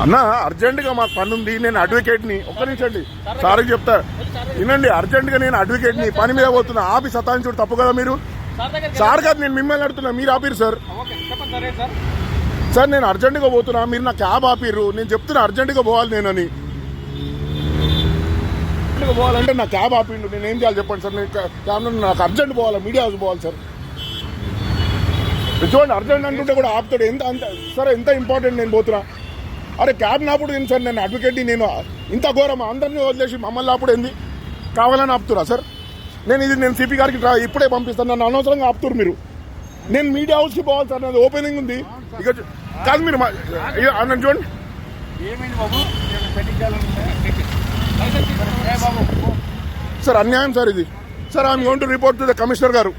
అన్న అర్జెంట్గా మాకు పని ఉంది నేను అడ్వకేట్ని. ఒక్క నిమిషం అండి సార్కి చెప్తా. వినండి అర్జెంట్గా నేను అడ్వకేట్ని. పని మీద పోతున్నా. ఆపి సతాయించుడు తప్పు కదా మీరు? సార్ సార్ కాదు నేను మిమ్మల్ని అడుగుతున్నా. మీరు ఆపిరు సార్. సరే సార్? సార్ నేను అర్జెంట్గా పోతున్నా. మీరు నా క్యాబ్ ఆపిర్రు. నేను చెప్తున్నా అర్జెంట్గా పోవాలి నేనని. పోవాలంటే నా క్యాబ్ ఆపిండు. నేను ఏం చేయాలి చెప్పండి సార్? నేను క్యా- క్యాబ్లో నాకు అర్జెంట్ పోవాలి? మీడియా హౌస్ పోవాలి సార్. చూడండి అర్జెంట్ అంటుంటే కూడా ఆపుతాడు. ఎంత అంత సరే ఎంత ఇంపార్టెంట్ నేను పోతున్నా? అరే క్యాబ్ నాపుడు సార్ నేను అడ్వకేట్ని నేను ఇంత ఘోరం అందరినీ వదిలేసి మమ్మల్ని ఆపుడు ఏంది? కావాలని ఆపుతురా సార్? నేను ఇది నేను సిపి గారికి ఇప్పుడే పంపిస్తాను నన్ను అనవసరంగా ఆపుతురు మీరు. నేను మీడియా హౌస్కి పోవాలి సార్ నాది ఓపెనింగ్ ఉంది. ఇక కాదు మీరు అన్న చూడండి. సార్ అన్యాయం సార్ ఇది. Sir I'm gonna report to the commissioner గారు.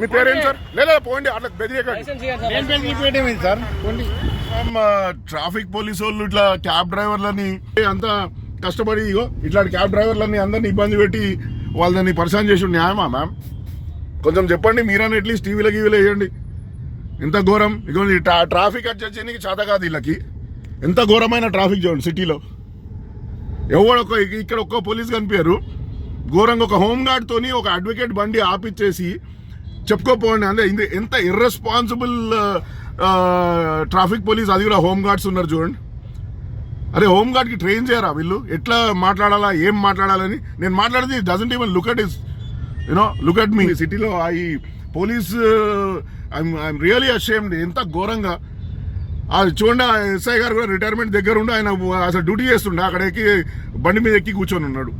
మీ పేరేంటి సార్? లేదా పోండి అట్లా సార్. పేరు పేరు కొన్ని ట్రాఫిక్ పోలీసు వాళ్ళు ఇట్లా క్యాబ్ డ్రైవర్లని అంతా కష్టపడి ఇగో ఇట్లాంటి క్యాబ్ డ్రైవర్లని అందరిని ఇబ్బంది పెట్టి వాళ్ళని పరిశాన్ చేసి న్యాయమా మ్యామ్? కొంచెం చెప్పండి మీరని అట్లీస్ట్ టీవీలో గీవీలో వేయండి. ఎంత ఘోరం ఇగో ట్రాఫిక్ అడ్జస్ట్ చేయడానికి చేత కాదు వీళ్ళకి. ఎంత ఘోరమైన ట్రాఫిక్ చూడండి సిటీలో. ఎవడు ఒక ఇక్కడ ఒక్క పోలీస్ కనిపించారు ఘోరంగా ఒక హోమ్ గార్డ్ తోని ఒక అడ్వకేట్ బండి ఆపిచ్చేసి చెప్పుకోపోండి. అంటే ఇది ఎంత ఇర్రెస్పాన్సిబుల్ ట్రాఫిక్ పోలీస్ అది కూడా హోమ్ గార్డ్స్ ఉన్నారు చూడండి. అరే హోమ్ గార్డ్కి ట్రైన్ చేయరా వీళ్ళు? ఎట్లా మాట్లాడాలా? ఏం మాట్లాడాలని? నేను మాట్లాడేది doesn't even look at us you know look at me సిటీలో ఈ పోలీస్ ఐఎమ్ రియలీ అషేమ్డ్ ఎంత ఘోరంగా. అది చూడండి ఆ ఎస్ఐ గారు కూడా రిటైర్మెంట్ దగ్గర ఉండి ఆయన అసలు డ్యూటీ చేస్తుండే. అక్కడ ఎక్కి బండి మీద ఎక్కి కూర్చొని ఉన్నాడు.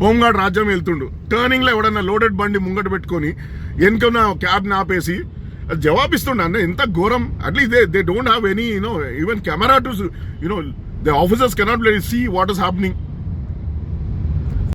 హోంగార్డ్ రాజ్యం వెళ్తుండు. టర్నింగ్లో ఎవడన్నా లోడెడ్ బండి ముంగట పెట్టుకొని వెనుకన్న క్యాబ్ ఆపేసి జవాబిస్తుండే అన్న ఎంత ఘోరం. At least they they don't have any you know even camera to you know the officers cannot see what is happening